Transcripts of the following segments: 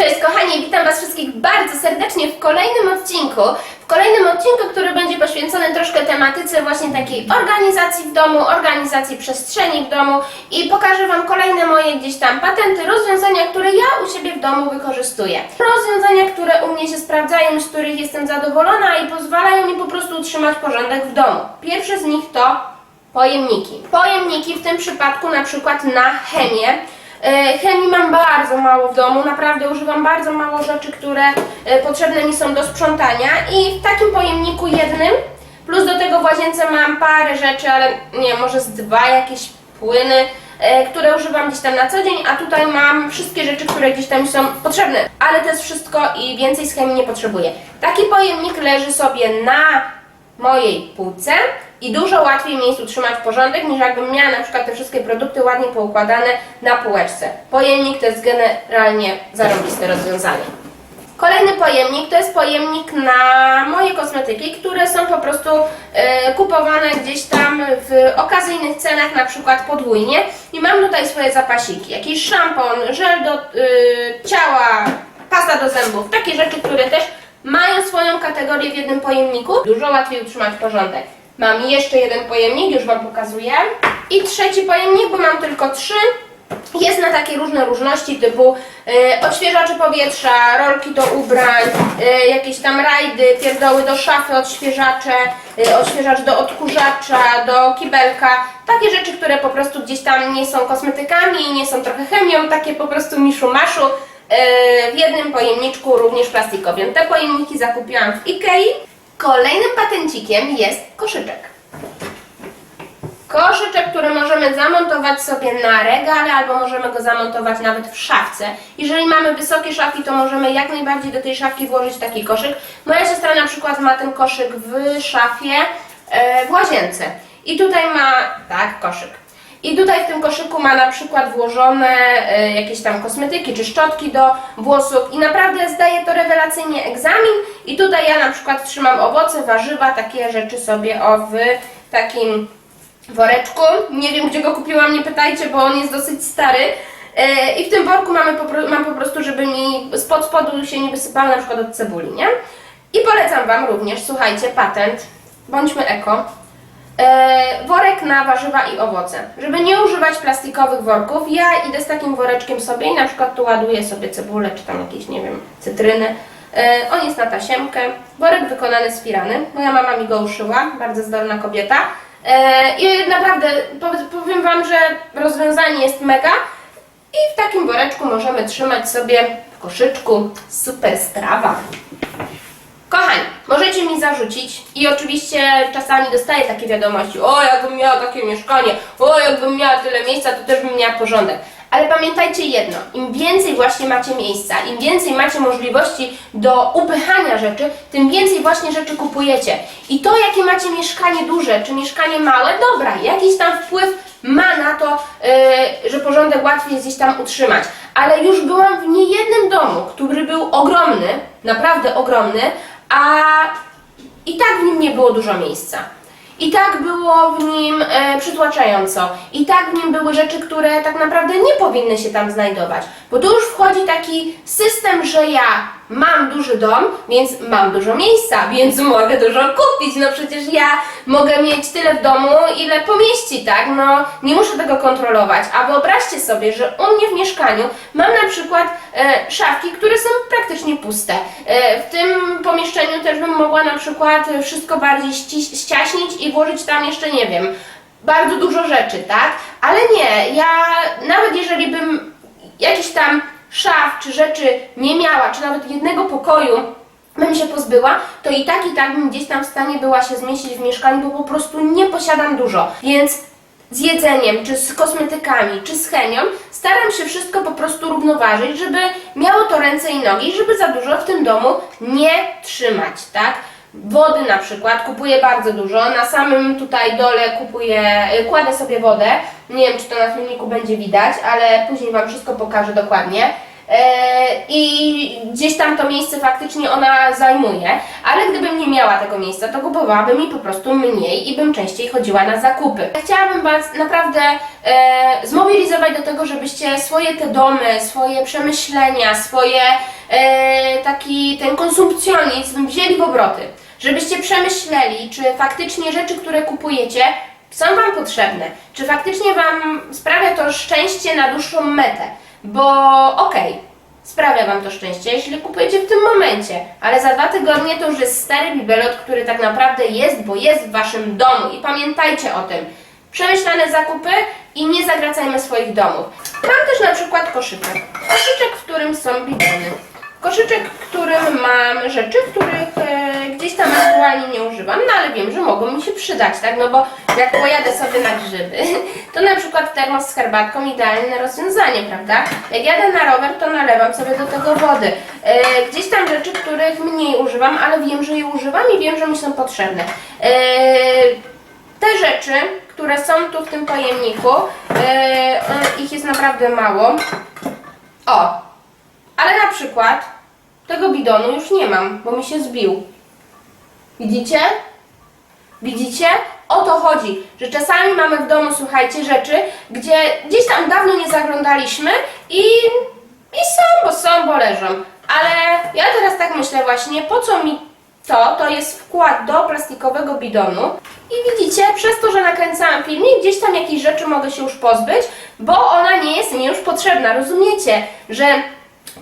Cześć kochani, witam Was wszystkich bardzo serdecznie w kolejnym odcinku. W kolejnym odcinku, który będzie poświęcony troszkę tematyce właśnie takiej organizacji w domu, organizacji przestrzeni w domu i pokażę Wam kolejne moje gdzieś tam patenty, rozwiązania, które ja u siebie w domu wykorzystuję. Rozwiązania, które u mnie się sprawdzają, z których jestem zadowolona i pozwalają mi po prostu utrzymać porządek w domu. Pierwsze z nich to pojemniki. Pojemniki w tym przypadku na przykład na chemię. E, Chemii mam bardzo mało w domu, naprawdę używam bardzo mało rzeczy, które e, potrzebne mi są do sprzątania i w takim pojemniku jednym, plus do tego w łazience mam parę rzeczy, ale nie, może z dwa jakieś płyny, e, które używam gdzieś tam na co dzień, a tutaj mam wszystkie rzeczy, które gdzieś tam są potrzebne, ale to jest wszystko i więcej z chemii nie potrzebuję. Taki pojemnik leży sobie na mojej półce i dużo łatwiej mi jest utrzymać porządek niż jakbym miała na przykład te wszystkie produkty ładnie poukładane na półeczce. Pojemnik to jest generalnie zarąbiste rozwiązanie. Kolejny pojemnik to jest pojemnik na moje kosmetyki, które są po prostu e, kupowane gdzieś tam w okazyjnych cenach, na przykład podwójnie. I mam tutaj swoje zapasiki, jakiś szampon, żel do e, ciała, pasta do zębów, takie rzeczy, które też mają swoją kategorię w jednym pojemniku. Dużo łatwiej utrzymać porządek. Mam jeszcze jeden pojemnik, już Wam pokazuję. I trzeci pojemnik, bo mam tylko trzy. Jest na takie różne różności typu e, odświeżacze powietrza, rolki do ubrań, e, jakieś tam rajdy, pierdoły do szafy, odświeżacze, e, odświeżacz do odkurzacza, do kibelka. Takie rzeczy, które po prostu gdzieś tam nie są kosmetykami, nie są trochę chemią, takie po prostu miszu-maszu. e, w jednym pojemniczku również plastikowym. Te pojemniki zakupiłam w Ikei. Kolejnym patencikiem jest koszyczek. Koszyczek, który możemy zamontować sobie na regale, albo możemy go zamontować nawet w szafce. Jeżeli mamy wysokie szafki, to możemy jak najbardziej do tej szafki włożyć taki koszyk. Moja siostra na przykład ma ten koszyk w szafie e, w łazience. I tutaj ma, tak, koszyk. I tutaj w tym koszyku ma na przykład włożone e, jakieś tam kosmetyki czy szczotki do włosów i naprawdę zdaje to rewelacyjnie egzamin. I tutaj ja na przykład trzymam owoce, warzywa, takie rzeczy sobie o w takim woreczku. Nie wiem gdzie go kupiłam, nie pytajcie, bo on jest dosyć stary. E, I w tym worku mamy po, mam po prostu, żeby mi spod spodu się nie wysypało na przykład od cebuli, nie? I polecam Wam również, słuchajcie, patent, bądźmy eko. E, worek na warzywa i owoce. Żeby nie używać plastikowych worków, ja idę z takim woreczkiem sobie i na przykład tu ładuję sobie cebulę, czy tam jakieś, nie wiem, cytryny. E, on jest na tasiemkę. Worek wykonany z firany. Moja mama mi go uszyła, bardzo zdolna kobieta. E, I naprawdę powie- powiem Wam, że rozwiązanie jest mega. I w takim woreczku możemy trzymać sobie w koszyczku. Super strawa. Kochani, możecie mi zarzucić i oczywiście czasami dostaję takie wiadomości, o jakbym miała takie mieszkanie, o jakbym miała tyle miejsca, to też bym miała porządek. Ale pamiętajcie jedno, im więcej właśnie macie miejsca, im więcej macie możliwości do upychania rzeczy, tym więcej właśnie rzeczy kupujecie. I to jakie macie mieszkanie duże, czy mieszkanie małe, dobra, jakiś tam wpływ ma na to, yy, że porządek łatwiej jest gdzieś tam utrzymać. Ale już byłam w niejednym domu, który był ogromny, naprawdę ogromny, a i tak w nim nie było dużo miejsca. I tak było w nim e, przytłaczająco. I tak w nim były rzeczy, które tak naprawdę nie powinny się tam znajdować. Bo tu już wchodzi taki system, że ja mam duży dom, więc mam dużo miejsca, więc mogę dużo kupić. No przecież ja mogę mieć tyle w domu, ile pomieści, tak? No nie muszę tego kontrolować. A wyobraźcie sobie, że u mnie w mieszkaniu mam na przykład e, szafki, które są praktycznie puste. E, w tym pomieszczeniu też bym mogła na przykład wszystko bardziej ści- ściaśnić i włożyć tam jeszcze, nie wiem, bardzo dużo rzeczy, tak? Ale nie, ja nawet jeżeli bym jakiś tam szaf czy rzeczy nie miała, czy nawet jednego pokoju bym się pozbyła, to i tak i tak bym gdzieś tam w stanie była się zmieścić w mieszkaniu, bo po prostu nie posiadam dużo. Więc z jedzeniem, czy z kosmetykami, czy z chemią, staram się wszystko po prostu równoważyć, żeby miało to ręce i nogi, żeby za dużo w tym domu nie trzymać, tak? Wody na przykład kupuję bardzo dużo, na samym tutaj dole kupuję, y, kładę sobie wodę, nie wiem czy to na filmiku będzie widać, ale później Wam wszystko pokażę dokładnie. e, i gdzieś tam to miejsce faktycznie ona zajmuje, ale gdybym nie miała tego miejsca, to kupowałabym mi po prostu mniej i bym częściej chodziła na zakupy. Chciałabym Was naprawdę e, zmobilizować do tego, żebyście swoje te domy, swoje przemyślenia, swoje taki ten konsumpcjonizm wzięli w obroty. Żebyście przemyśleli, czy faktycznie rzeczy, które kupujecie, są Wam potrzebne. Czy faktycznie Wam sprawia to szczęście na dłuższą metę. Bo okej, sprawia Wam to szczęście, jeśli kupujecie w tym momencie, ale za dwa tygodnie to już jest stary bibelot, który tak naprawdę jest, bo jest w Waszym domu. I pamiętajcie o tym. Przemyślane zakupy i nie zagracajmy swoich domów. Mam też na przykład koszyczek. Koszyczek, w którym są bidony. Koszyczek, w którym mam rzeczy, których e, gdzieś tam aktualnie nie używam, no ale wiem, że mogą mi się przydać, tak? No bo jak pojadę sobie na grzyby, to na przykład termos z herbatką idealne rozwiązanie, prawda? Jak jadę na rower, to nalewam sobie do tego wody. E, gdzieś tam rzeczy, których mniej używam, ale wiem, że je używam i wiem, że mi są potrzebne. E, te rzeczy, które są tu w tym pojemniku, e, one- ich jest naprawdę mało. O, ale na przykład tego bidonu już nie mam, bo mi się zbił. Widzicie? Widzicie? O to chodzi, że czasami mamy w domu, słuchajcie, rzeczy, gdzie gdzieś tam dawno nie zaglądaliśmy i, i są, bo są, bo leżą. Ale ja teraz tak myślę właśnie, po co mi to? To jest wkład do plastikowego bidonu. I widzicie, przez to, że nakręcałam filmik, gdzieś tam jakieś rzeczy mogę się już pozbyć, bo ona nie jest mi już potrzebna. Rozumiecie, że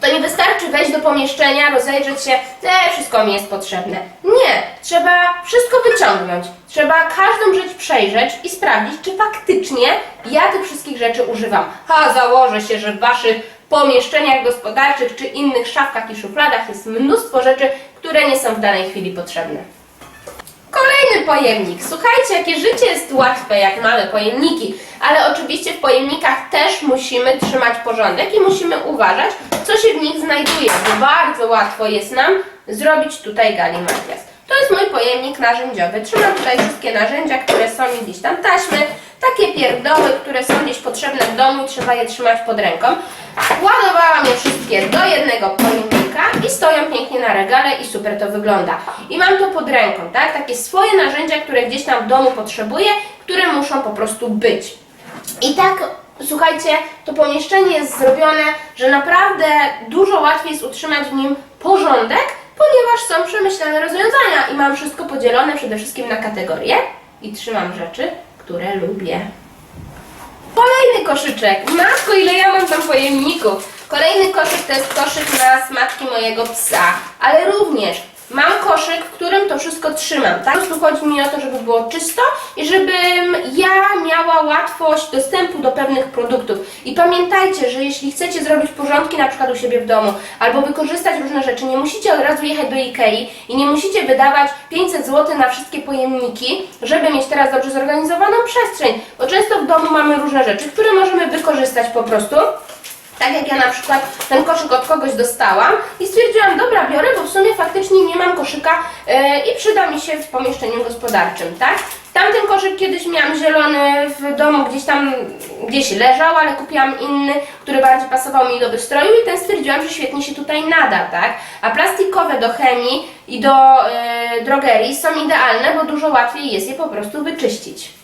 to nie wystarczy wejść do pomieszczenia, rozejrzeć się, e, wszystko mi jest potrzebne. Nie, trzeba wszystko wyciągnąć. Trzeba każdą rzecz przejrzeć i sprawdzić, czy faktycznie ja tych wszystkich rzeczy używam. Ha, założę się, że w waszych pomieszczeniach gospodarczych czy innych szafkach i szufladach jest mnóstwo rzeczy, które nie są w danej chwili potrzebne. Kolejny pojemnik. Słuchajcie, jakie życie jest łatwe, jak mamy pojemniki, ale oczywiście w pojemnikach też musimy trzymać porządek i musimy uważać, co się w nich znajduje, bo bardzo łatwo jest nam zrobić tutaj galimatias. To jest mój pojemnik narzędziowy. Trzymam tutaj wszystkie narzędzia, które są mi gdzieś tam taśmy, takie pierdoły, które są gdzieś potrzebne w domu i trzeba je trzymać pod ręką. Ładowałam je wszystkie do jednego pojemnika i stoją pięknie na regale i super to wygląda. I mam to pod ręką, tak? Takie swoje narzędzia, które gdzieś tam w domu potrzebuję, które muszą po prostu być. I tak, słuchajcie, to pomieszczenie jest zrobione, że naprawdę dużo łatwiej jest utrzymać w nim porządek, ponieważ są przemyślane rozwiązania i mam wszystko podzielone przede wszystkim na kategorie i trzymam rzeczy, które lubię. Kolejny koszyczek. Matko, ile ja mam tam pojemników. Kolejny koszyk to jest koszyk na smaczki mojego psa, ale również mam koszyk, w którym to wszystko trzymam. Tak? Po prostu chodzi mi o to, żeby było czysto i żebym ja miała łatwość dostępu do pewnych produktów. I pamiętajcie, że jeśli chcecie zrobić porządki na przykład u siebie w domu albo wykorzystać różne rzeczy, nie musicie od razu jechać do Ikei i nie musicie wydawać 500 zł na wszystkie pojemniki, żeby mieć teraz dobrze zorganizowaną przestrzeń. Bo często w domu mamy różne rzeczy, które możemy wykorzystać po prostu. Tak jak ja na przykład ten koszyk od kogoś dostałam i stwierdziłam, dobra, biorę, bo w sumie faktycznie nie mam koszyka e, i przyda mi się w pomieszczeniu gospodarczym, tak? Tamten koszyk kiedyś miałam zielony w domu, gdzieś tam, gdzieś leżał, ale kupiłam inny, który bardziej pasował mi do wystroju i ten stwierdziłam, że świetnie się tutaj nada, tak? A plastikowe do chemii i do e, drogerii są idealne, bo dużo łatwiej jest je po prostu wyczyścić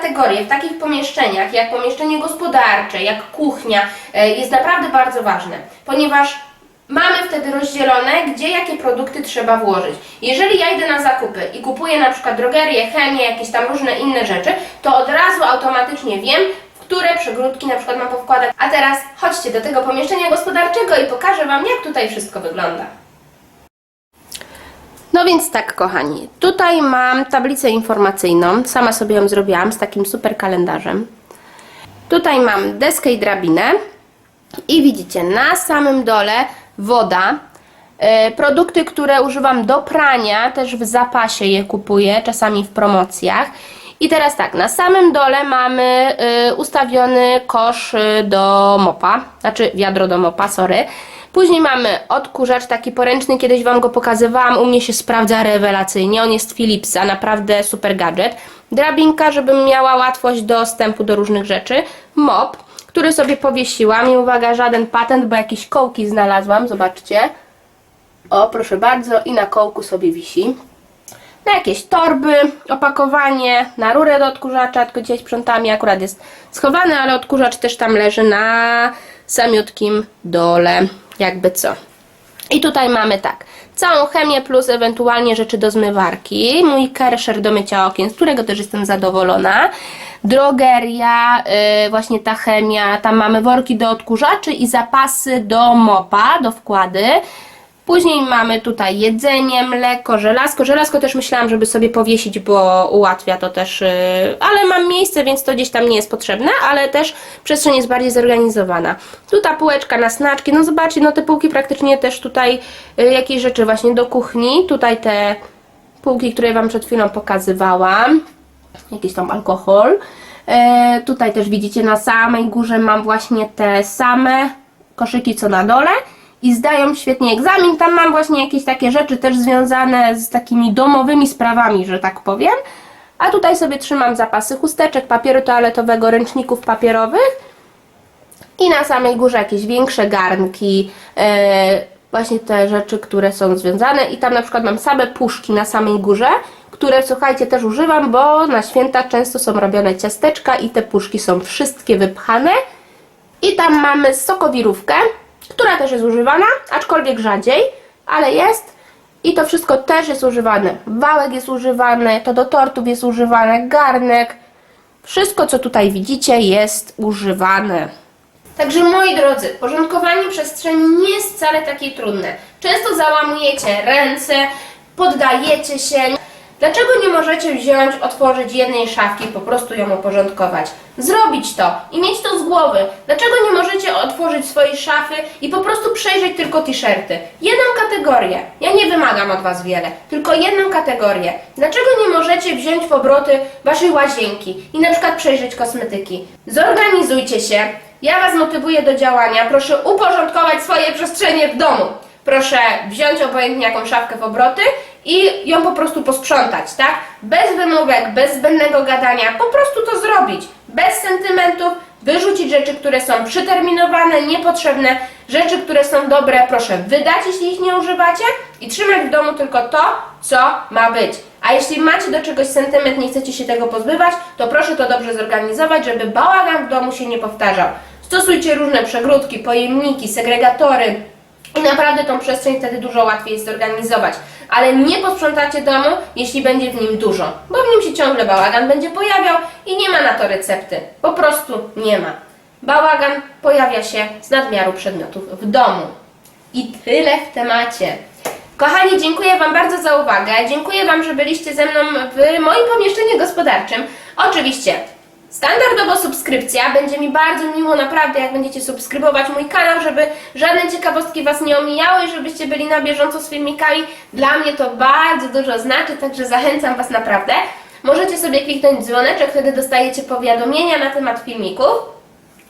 kategorie w takich pomieszczeniach, jak pomieszczenie gospodarcze, jak kuchnia, e, jest naprawdę bardzo ważne, ponieważ mamy wtedy rozdzielone, gdzie jakie produkty trzeba włożyć. Jeżeli ja idę na zakupy i kupuję na przykład drogerię, chemię, jakieś tam różne inne rzeczy, to od razu automatycznie wiem, które przegródki na przykład mam powkładać. A teraz chodźcie do tego pomieszczenia gospodarczego i pokażę Wam, jak tutaj wszystko wygląda. No więc tak, kochani, tutaj mam tablicę informacyjną, sama sobie ją zrobiłam z takim super kalendarzem. Tutaj mam deskę i drabinę i widzicie, na samym dole woda, e, produkty, które używam do prania, też w zapasie je kupuję, czasami w promocjach. I teraz tak, na samym dole mamy e, ustawiony kosz e, do mopa, znaczy wiadro do mopa, sorry. Później mamy odkurzacz taki poręczny, kiedyś Wam go pokazywałam, u mnie się sprawdza rewelacyjnie, on jest Philipsa, naprawdę super gadżet. Drabinka, żebym miała łatwość dostępu do różnych rzeczy. Mop, który sobie powiesiłam i uwaga, żaden patent, bo jakieś kołki znalazłam, zobaczcie. O, proszę bardzo, i na kołku sobie wisi. Na jakieś torby, opakowanie, na rurę do odkurzacza, tylko dzisiaj sprzątałam i akurat jest schowany, ale odkurzacz też tam leży na samiutkim dole, jakby co. I tutaj mamy tak, całą chemię plus ewentualnie rzeczy do zmywarki, mój kersher do mycia okien, z którego też jestem zadowolona, drogeria, yy, właśnie ta chemia, tam mamy worki do odkurzaczy i zapasy do mopa, do wkłady. Później mamy tutaj jedzenie, mleko, żelazko. Żelazko też myślałam, żeby sobie powiesić, bo ułatwia to też, yy, ale mam miejsce, więc to gdzieś tam nie jest potrzebne, ale też przestrzeń jest bardziej zorganizowana. Tu ta półeczka na snaczki, no zobaczcie, no te półki praktycznie też tutaj yy, jakieś rzeczy właśnie do kuchni. Tutaj te półki, które Wam przed chwilą pokazywałam. Jakiś tam alkohol. E, tutaj też widzicie na samej górze mam właśnie te same koszyki co na dole i zdają świetnie egzamin. Tam mam właśnie jakieś takie rzeczy też związane z takimi domowymi sprawami, że tak powiem. A tutaj sobie trzymam zapasy chusteczek, papieru toaletowego, ręczników papierowych i na samej górze jakieś większe garnki, e, właśnie te rzeczy, które są związane i tam na przykład mam same puszki na samej górze, które słuchajcie też używam, bo na święta często są robione ciasteczka i te puszki są wszystkie wypchane. I tam mamy sokowirówkę, która też jest używana, aczkolwiek rzadziej, ale jest. I to wszystko też jest używane. Wałek jest używany, to do tortów jest używane, garnek. Wszystko, co tutaj widzicie, jest używane. Także moi drodzy, porządkowanie przestrzeni nie jest wcale takie trudne. Często załamujecie ręce, poddajecie się. Dlaczego nie możecie wziąć, otworzyć jednej szafki po prostu ją uporządkować? Zrobić to i mieć to z głowy. Dlaczego nie możecie otworzyć swojej szafy i po prostu przejrzeć tylko t-shirty? Jedną kategorię. Ja nie wymagam od Was wiele, tylko jedną kategorię. Dlaczego nie możecie wziąć w obroty Waszej łazienki i na przykład przejrzeć kosmetyki? Zorganizujcie się. Ja Was motywuję do działania. Proszę uporządkować swoje przestrzenie w domu. Proszę wziąć obojętnie jaką szafkę w obroty i ją po prostu posprzątać, tak? Bez wymówek, bez zbędnego gadania, po prostu to zrobić. Bez sentymentów, wyrzucić rzeczy, które są przeterminowane, niepotrzebne, rzeczy, które są dobre, proszę wydać, jeśli ich nie używacie i trzymać w domu tylko to, co ma być. A jeśli macie do czegoś sentyment, nie chcecie się tego pozbywać, to proszę to dobrze zorganizować, żeby bałagan w domu się nie powtarzał. Stosujcie różne przegródki, pojemniki, segregatory, i naprawdę tą przestrzeń wtedy dużo łatwiej jest zorganizować. Ale nie posprzątacie domu, jeśli będzie w nim dużo, bo w nim się ciągle bałagan będzie pojawiał i nie ma na to recepty. Po prostu nie ma. Bałagan pojawia się z nadmiaru przedmiotów w domu. I tyle w temacie. Kochani, dziękuję Wam bardzo za uwagę. Dziękuję Wam, że byliście ze mną w moim pomieszczeniu gospodarczym. Oczywiście Standardowo subskrypcja. Będzie mi bardzo miło naprawdę, jak będziecie subskrybować mój kanał, żeby żadne ciekawostki Was nie omijały i żebyście byli na bieżąco z filmikami. Dla mnie to bardzo dużo znaczy, także zachęcam Was naprawdę. Możecie sobie kliknąć dzwoneczek, wtedy dostajecie powiadomienia na temat filmików,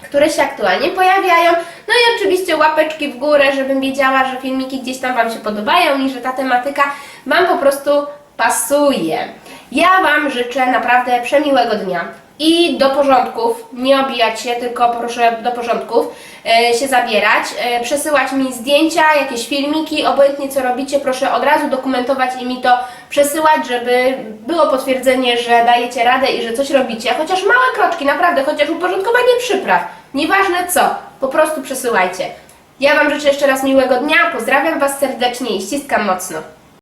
które się aktualnie pojawiają. No i oczywiście łapeczki w górę, żebym wiedziała, że filmiki gdzieś tam Wam się podobają i że ta tematyka Wam po prostu pasuje. Ja Wam życzę naprawdę przemiłego dnia i do porządków, nie obijać się, tylko proszę do porządków e, się zabierać, e, przesyłać mi zdjęcia, jakieś filmiki, obojętnie co robicie, proszę od razu dokumentować i mi to przesyłać, żeby było potwierdzenie, że dajecie radę i że coś robicie, chociaż małe kroczki, naprawdę, chociaż uporządkowanie przypraw, nieważne co, po prostu przesyłajcie. Ja Wam życzę jeszcze raz miłego dnia, pozdrawiam Was serdecznie i ściskam mocno.